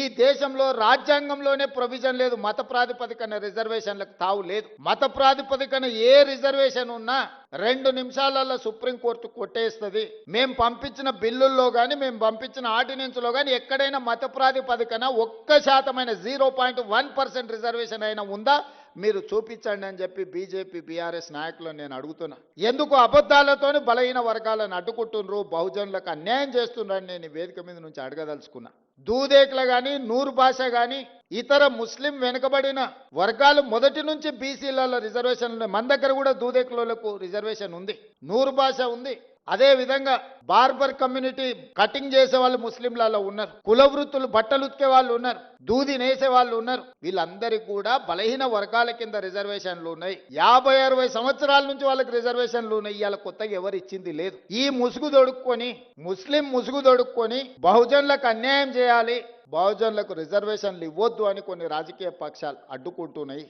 ఈ దేశంలో రాజ్యాంగంలోనే ప్రొవిజన్ లేదు మత ప్రాతిపదికన రిజర్వేషన్లకు తావు లేదు. మత ప్రాతిపదికన ఏ రిజర్వేషన్ ఉన్నా రెండు నిమిషాలలో సుప్రీంకోర్టు కొట్టేస్తుంది. మేము పంపించిన బిల్లుల్లో కానీ మేము పంపించిన ఆర్డినెన్స్లో కానీ ఎక్కడైనా మత ప్రాతిపదికన ఒక్క శాతమైన zero point one percent reservation అయినా ఉందా? మీరు చూపించండి అని చెప్పి బీజేపీ బీఆర్ఎస్ నాయకులను నేను అడుగుతున్నా. ఎందుకు అబద్ధాలతోని బలహీన వర్గాలను అడ్డుకుంటున్నారు? బహుజనులకు అన్యాయం చేస్తున్నారని నేను వేదిక మీద నుంచి అడగదలుచుకున్నా. దూదేకులు కానీ నూరు భాష కానీ ఇతర ముస్లిం వెనుకబడిన వర్గాలు మొదటి నుంచి బీసీలలో రిజర్వేషన్ మన దగ్గర కూడా దూదేకులకు రిజర్వేషన్ ఉంది. నూరు భాష ఉంది. అదేవిధంగా బార్బర్ కమ్యూనిటీ కటింగ్ చేసే వాళ్ళు ముస్లింలలో ఉన్నారు. కుల వృత్తులు బట్టలు ఉతికే వాళ్ళు ఉన్నారు. దూది నేసే వాళ్ళు ఉన్నారు. వీళ్ళందరికీ కూడా బలహీన వర్గాల కింద రిజర్వేషన్లు ఉన్నాయి. యాభై అరవై సంవత్సరాల నుంచి వాళ్ళకి రిజర్వేషన్లు ఉన్నాయి. ఇవాళ కొత్తగా ఎవరు ఇచ్చింది లేదు. ఈ ముసుగు దొడుక్కొని ముస్లిం ముసుగు దొడుక్కొని బహుజనులకు అన్యాయం చేయాలి. బహుజనులకు రిజర్వేషన్లు ఇవ్వద్దు అని కొన్ని రాజకీయ పక్షాలు అడ్డుకుంటున్నాయి.